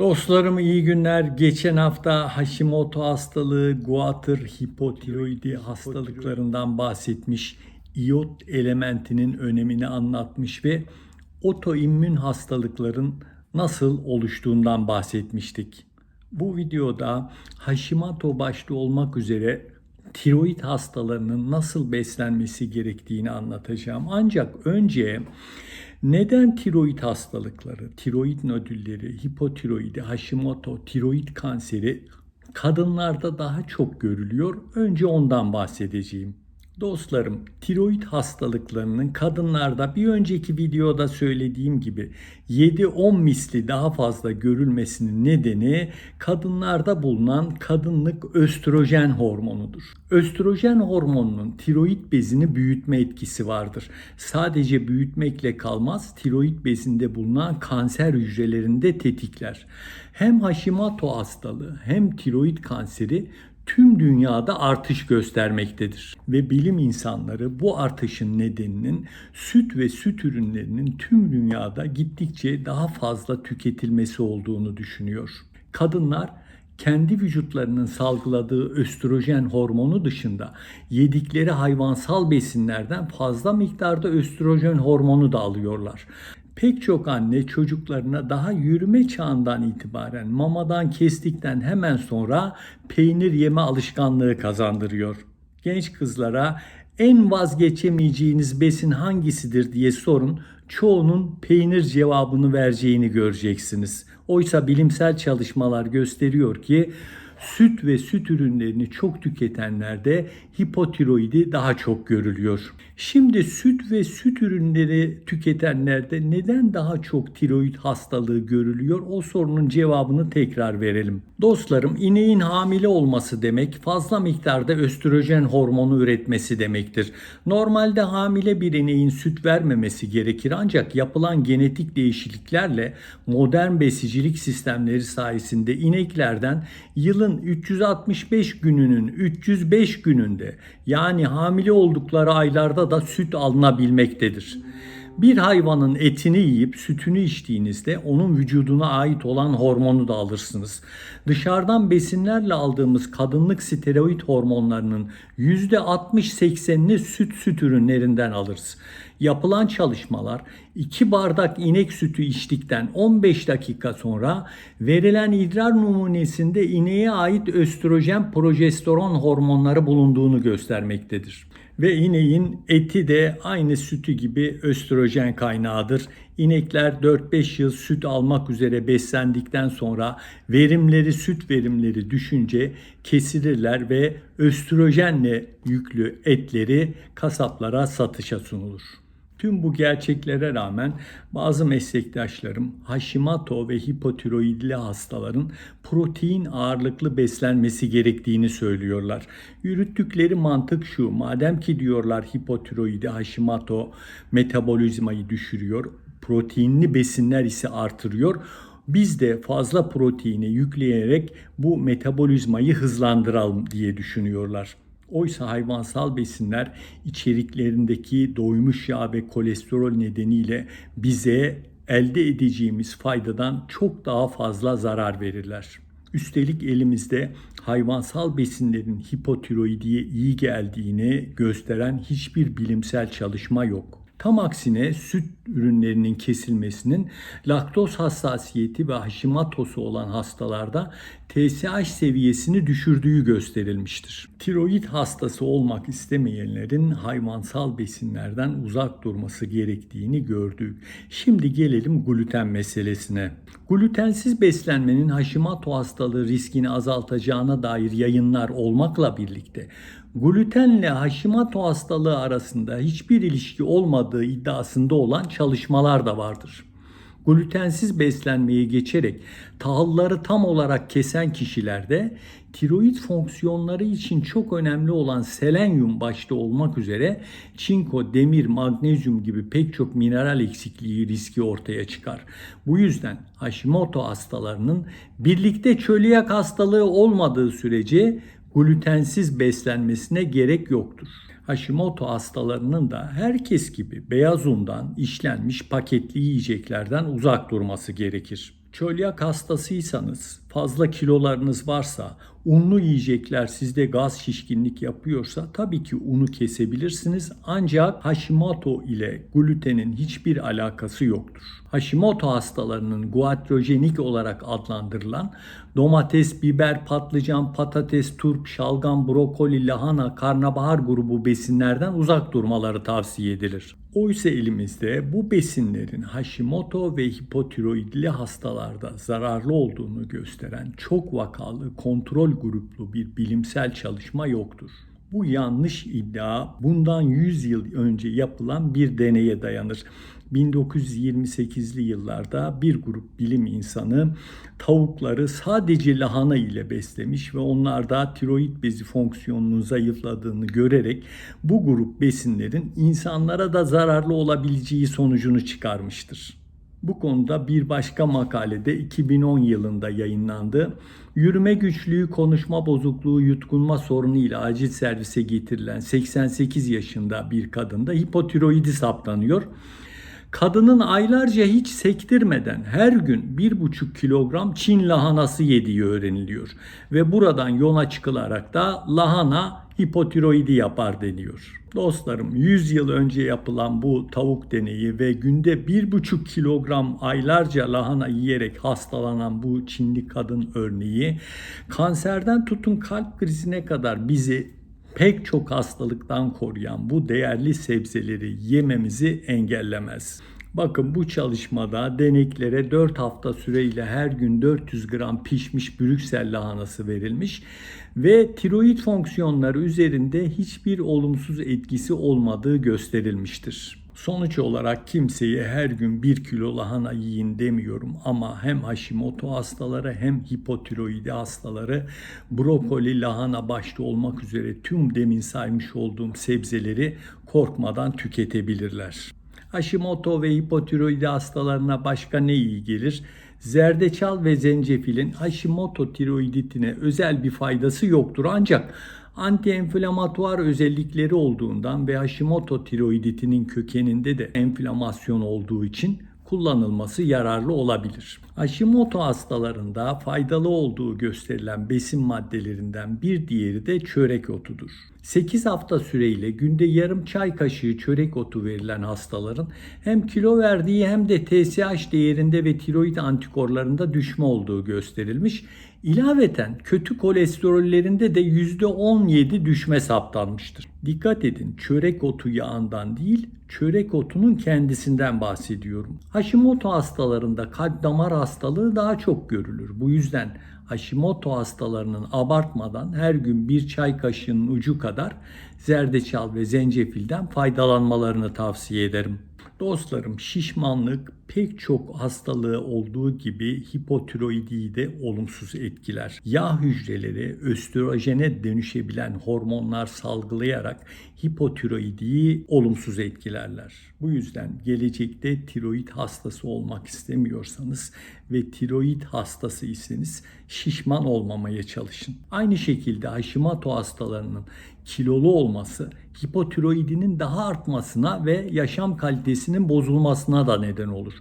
Dostlarım iyi günler. Geçen hafta Hashimoto hastalığı, guatr, hipotiroidi hastalıklarından bahsetmiş, iot elementinin önemini anlatmış ve otoimmün hastalıkların nasıl oluştuğundan bahsetmiştik. Bu videoda Hashimoto başta olmak üzere tiroid hastalarının nasıl beslenmesi gerektiğini anlatacağım. Ancak önce neden tiroid hastalıkları, tiroid nodülleri, hipotiroidi, Hashimoto, tiroid kanseri kadınlarda daha çok görülüyor? Önce ondan bahsedeceğim. Dostlarım, tiroid hastalıklarının kadınlarda bir önceki videoda söylediğim gibi 7-10 misli daha fazla görülmesinin nedeni kadınlarda bulunan kadınlık östrojen hormonudur. Östrojen hormonunun tiroid bezini büyütme etkisi vardır. Sadece büyütmekle kalmaz, tiroid bezinde bulunan kanser hücrelerini de tetikler. Hem Hashimoto hastalığı hem tiroid kanseri tüm dünyada artış göstermektedir. Ve bilim insanları bu artışın nedeninin süt ve süt ürünlerinin tüm dünyada gittikçe daha fazla tüketilmesi olduğunu düşünüyor. Kadınlar kendi vücutlarının salgıladığı östrojen hormonu dışında yedikleri hayvansal besinlerden fazla miktarda östrojen hormonu da alıyorlar. Pek çok anne çocuklarına daha yürüme çağından itibaren mamadan kestikten hemen sonra peynir yeme alışkanlığı kazandırıyor. Genç kızlara en vazgeçemeyeceğiniz besin hangisidir diye sorun. Çoğunun peynir cevabını vereceğini göreceksiniz. Oysa bilimsel çalışmalar gösteriyor ki süt ve süt ürünlerini çok tüketenlerde hipotiroidi daha çok görülüyor. Şimdi süt ve süt ürünleri tüketenlerde neden daha çok tiroid hastalığı görülüyor? O sorunun cevabını tekrar verelim. Dostlarım ineğin hamile olması demek fazla miktarda östrojen hormonu üretmesi demektir. Normalde hamile bir ineğin süt vermemesi gerekir ancak yapılan genetik değişikliklerle modern besicilik sistemleri sayesinde ineklerden yılın 365 gününün 305 gününde yani hamile oldukları aylarda da süt alınabilmektedir. Bir hayvanın etini yiyip sütünü içtiğinizde onun vücuduna ait olan hormonu da alırsınız. Dışarıdan besinlerle aldığımız kadınlık steroid hormonlarının %60-80'ini süt süt ürünlerinden alırız. Yapılan çalışmalar 2 bardak inek sütü içtikten 15 dakika sonra verilen idrar numunesinde ineğe ait östrojen progesteron hormonları bulunduğunu göstermektedir. Ve ineğin eti de aynı sütü gibi östrojen kaynağıdır. İnekler 4-5 yıl süt almak üzere beslendikten sonra verimleri süt verimleri düşünce kesilirler ve östrojenle yüklü etleri kasaplara satışa sunulur. Tüm bu gerçeklere rağmen bazı meslektaşlarım Hashimoto ve hipotiroidli hastaların protein ağırlıklı beslenmesi gerektiğini söylüyorlar. Yürüttükleri mantık şu. Madem ki diyorlar hipotiroidi Hashimoto metabolizmayı düşürüyor, proteinli besinler ise artırıyor. Biz de fazla proteini yükleyerek bu metabolizmayı hızlandıralım diye düşünüyorlar. Oysa hayvansal besinler içeriklerindeki doymuş yağ ve kolesterol nedeniyle bize elde edeceğimiz faydadan çok daha fazla zarar verirler. Üstelik elimizde hayvansal besinlerin hipotiroidiye iyi geldiğini gösteren hiçbir bilimsel çalışma yok. Tam aksine süt ürünlerinin kesilmesinin laktoz hassasiyeti ve Hashimoto'su olan hastalarda TSH seviyesini düşürdüğü gösterilmiştir. Tiroid hastası olmak istemeyenlerin hayvansal besinlerden uzak durması gerektiğini gördük. Şimdi gelelim gluten meselesine. Glutensiz beslenmenin Hashimoto hastalığı riskini azaltacağına dair yayınlar olmakla birlikte glutenle Hashimoto hastalığı arasında hiçbir ilişki olmadığı iddiasında olan çalışmalar da vardır. Glutensiz beslenmeyi geçerek tahılları tam olarak kesen kişilerde tiroid fonksiyonları için çok önemli olan selenyum başta olmak üzere çinko, demir, magnezyum gibi pek çok mineral eksikliği riski ortaya çıkar. Bu yüzden Hashimoto hastalarının birlikte çölyak hastalığı olmadığı sürece glutensiz beslenmesine gerek yoktur. Hashimoto hastalarının da herkes gibi beyaz undan işlenmiş paketli yiyeceklerden uzak durması gerekir. Çölyak hastasıysanız, fazla kilolarınız varsa, unlu yiyecekler sizde gaz şişkinlik yapıyorsa tabii ki unu kesebilirsiniz. Ancak Hashimoto ile glutenin hiçbir alakası yoktur. Hashimoto hastalarının guatrojenik olarak adlandırılan domates, biber, patlıcan, patates, turp, şalgam, brokoli, lahana, karnabahar grubu besinlerden uzak durmaları tavsiye edilir. Oysa elimizde bu besinlerin Hashimoto ve hipotiroidli hastalarda zararlı olduğunu gösteren çok vakalı kontrol gruplu bir bilimsel çalışma yoktur. Bu yanlış iddia bundan 100 yıl önce yapılan bir deneye dayanır. 1928'li yıllarda bir grup bilim insanı tavukları sadece lahana ile beslemiş ve onlarda tiroid bezi fonksiyonunun zayıfladığını görerek bu grup besinlerin insanlara da zararlı olabileceği sonucunu çıkarmıştır. Bu konuda bir başka makalede 2010 yılında yayınlandı. Yürüme güçlüğü, konuşma bozukluğu, yutkunma sorunu ile acil servise getirilen 88 yaşında bir kadında hipotiroidi saptanıyor. Kadının aylarca hiç sektirmeden her gün 1,5 kilogram Çin lahanası yediği öğreniliyor. Ve buradan yola çıkılarak da lahana hipotiroidi yapar deniyor. Dostlarım 100 yıl önce yapılan bu tavuk deneyi ve günde 1,5 kilogram aylarca lahana yiyerek hastalanan bu Çinli kadın örneği kanserden tutun kalp krizine kadar bizi pek çok hastalıktan koruyan bu değerli sebzeleri yememizi engellemez. Bakın bu çalışmada deneklere 4 hafta süreyle her gün 400 gram pişmiş Brüksel lahanası verilmiş ve tiroid fonksiyonları üzerinde hiçbir olumsuz etkisi olmadığı gösterilmiştir. Sonuç olarak kimseye her gün 1 kilo lahana yiyin demiyorum ama hem Hashimoto hastaları hem hipotiroidi hastaları brokoli, lahana başta olmak üzere tüm demin saymış olduğum sebzeleri korkmadan tüketebilirler. Hashimoto ve hipotiroidi hastalarına başka ne iyi gelir? Zerdeçal ve zencefilin Hashimoto tiroiditine özel bir faydası yoktur ancak antienflamatuar özellikleri olduğundan ve Hashimoto tiroiditinin kökeninde de enflamasyon olduğu için kullanılması yararlı olabilir. Hashimoto hastalarında faydalı olduğu gösterilen besin maddelerinden bir diğeri de çörek otudur. 8 hafta süreyle günde yarım çay kaşığı çörek otu verilen hastaların hem kilo verdiği hem de TSH değerinde ve tiroid antikorlarında düşme olduğu gösterilmiş. İlaveten kötü kolesterollerinde de %17 düşme saptanmıştır. Dikkat edin çörek otu yağından değil çörek otunun kendisinden bahsediyorum. Hashimoto hastalarında kalp damar hastalığı daha çok görülür. Bu yüzden Hashimoto hastalarının abartmadan her gün bir çay kaşığının ucu kadar zerdeçal ve zencefilden faydalanmalarını tavsiye ederim. Dostlarım şişmanlık pek çok hastalığı olduğu gibi hipotiroidiyi de olumsuz etkiler. Yağ hücreleri östrojene dönüşebilen hormonlar salgılayarak hipotiroidiyi olumsuz etkilerler. Bu yüzden gelecekte tiroid hastası olmak istemiyorsanız ve tiroid hastası iseniz şişman olmamaya çalışın. Aynı şekilde Hashimoto hastalarının kilolu olması hipotiroidinin daha artmasına ve yaşam kalitesinin bozulmasına da neden olur.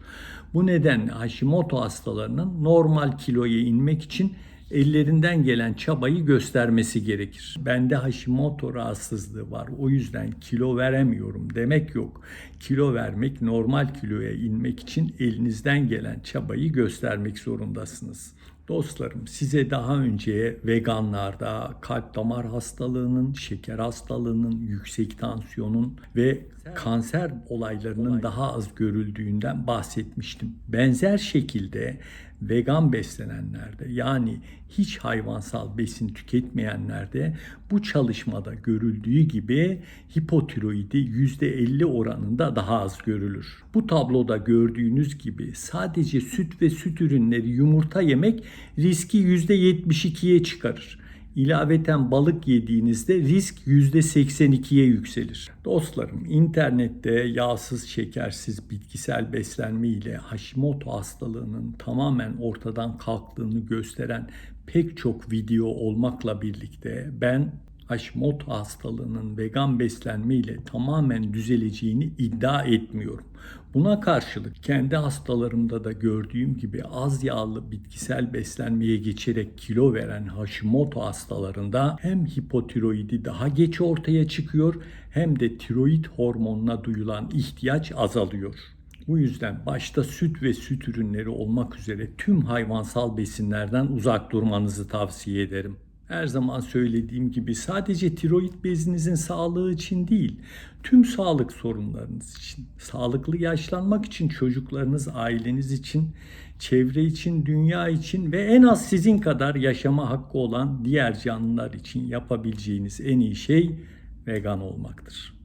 Bu nedenle Hashimoto hastalarının normal kiloya inmek için ellerinden gelen çabayı göstermesi gerekir. Bende Hashimoto rahatsızlığı var. O yüzden kilo veremiyorum demek yok. Kilo vermek, normal kiloya inmek için elinizden gelen çabayı göstermek zorundasınız. Dostlarım size daha önce veganlarda kalp damar hastalığının, şeker hastalığının, yüksek tansiyonun ve kanser olaylarının daha az görüldüğünden bahsetmiştim. Benzer şekilde vegan beslenenlerde yani hiç hayvansal besin tüketmeyenlerde bu çalışmada görüldüğü gibi hipotiroidi %50 oranında daha az görülür. Bu tabloda gördüğünüz gibi sadece süt ve süt ürünleri yumurta yemek riski %72'ye çıkarır. İlaveten balık yediğinizde risk %82'ye yükselir. Dostlarım internette yağsız şekersiz bitkisel beslenme ile Hashimoto hastalığının tamamen ortadan kalktığını gösteren pek çok video olmakla birlikte ben Hashimoto hastalığının vegan beslenme ile tamamen düzeleceğini iddia etmiyorum. Buna karşılık kendi hastalarımda da gördüğüm gibi az yağlı bitkisel beslenmeye geçerek kilo veren Hashimoto hastalarında hem hipotiroidi daha geç ortaya çıkıyor hem de tiroid hormonuna duyulan ihtiyaç azalıyor. Bu yüzden başta süt ve süt ürünleri olmak üzere tüm hayvansal besinlerden uzak durmanızı tavsiye ederim. Her zaman söylediğim gibi sadece tiroid bezinizin sağlığı için değil, tüm sağlık sorunlarınız için, sağlıklı yaşlanmak için çocuklarınız, aileniz için, çevre için, dünya için ve en az sizin kadar yaşama hakkı olan diğer canlılar için yapabileceğiniz en iyi şey vegan olmaktır.